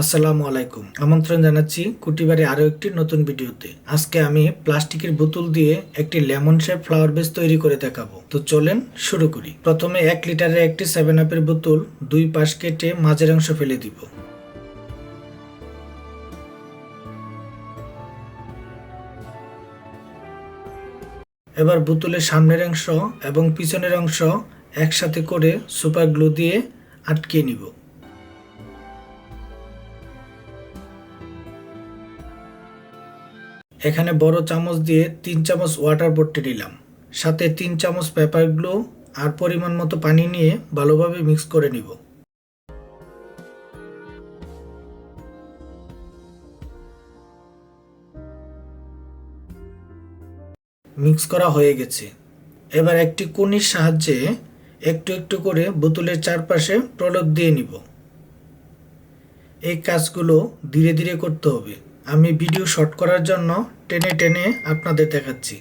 আসসালামু আলাইকুম। আমন্ত্রণ জানাচ্ছি কুটিবাড়ি আরও একটি নতুন ভিডিওতে। আজকে আমি প্লাস্টিকের বোতল দিয়ে একটি লেমন শেপ ফ্লাওয়ার বেস তৈরি করে দেখাবো। তো চলেন শুরু করি। প্রথমে এক লিটারের একটি সেভেন আপের বোতল দুই পাশ কেটে মাঝের অংশ ফেলে দিব। এবার বোতলের সামনের অংশ এবং পিছনের অংশ একসাথে করে সুপার গ্লু দিয়ে আটকে নিব। এখানে বড় চামচ দিয়ে তিন চামচ ওয়াটার ভর্তি নিলাম। সাথে তিন চামচ পেপার গ্লু আর পরিমাণ মতো পানি নিয়ে ভালোভাবে মিক্স করে নিব। মিক্স করা হয়ে গেছে। এবার একটি কুনির সাহায্যে একটু একটু করে বোতলের চারপাশে প্রলেপ দিয়ে নিব। এই কাজগুলো ধীরে ধীরে করতে হবে। আমি ভিডিও শর্ট করার জন্য টেনে টেনে আপনাদের দেখাচ্ছি।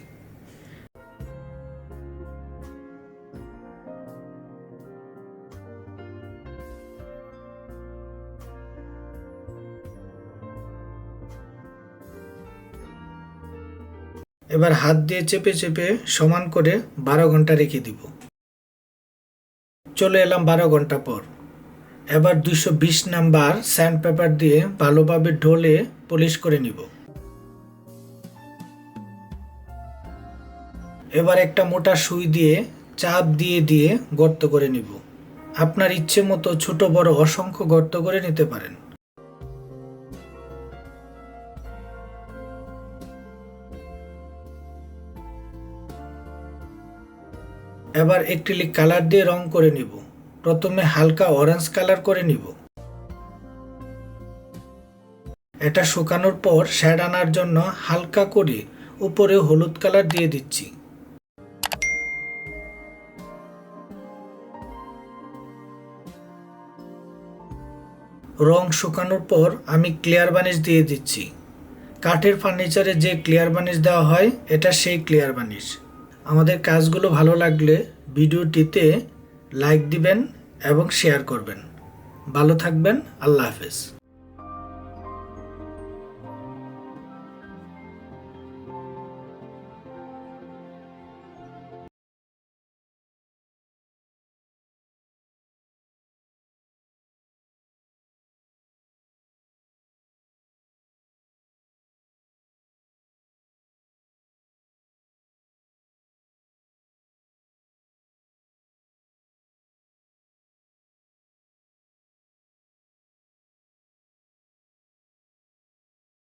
এবার হাত দিয়ে চেপে চেপে সমান করে বারো ঘণ্টা রেখে দিব। চলে এলাম বারো ঘণ্টা পর। এবার দুশো বিশ নাম্বার স্যান্ড পেপার দিয়ে ভালোভাবে ঢোলে পলিশ করে নিব। এবার একটা মোটা সুই দিয়ে চাপ দিয়ে দিয়ে গর্ত করে নিব। আপনার ইচ্ছে মতো ছোট, বড়, অসংখ্য গর্ত করে নিতে পারেন। এবার একটিলিক কালার দিয়ে রং করে নিব। প্রথমে হালকা অরেঞ্জ কালার করে নিব। এটা শুকানোর পর শ্যাড আনার জন্য হালকা করে উপরে হলুদ কালার দিয়ে দিচ্ছি। রং শুকানোর পর আমি ক্লিয়ার বানিশ দিয়ে দিচ্ছি। কাঠের ফার্নিচারে যে ক্লিয়ার বানিশ দেওয়া হয়, এটা সেই ক্লিয়ার বানিশ আমাদের কাজগুলো ভালো লাগলে ভিডিওটিতে লাইক দিবেন এবং শেয়ার করবেন। ভালো থাকবেন আল্লাহ হাফেজ।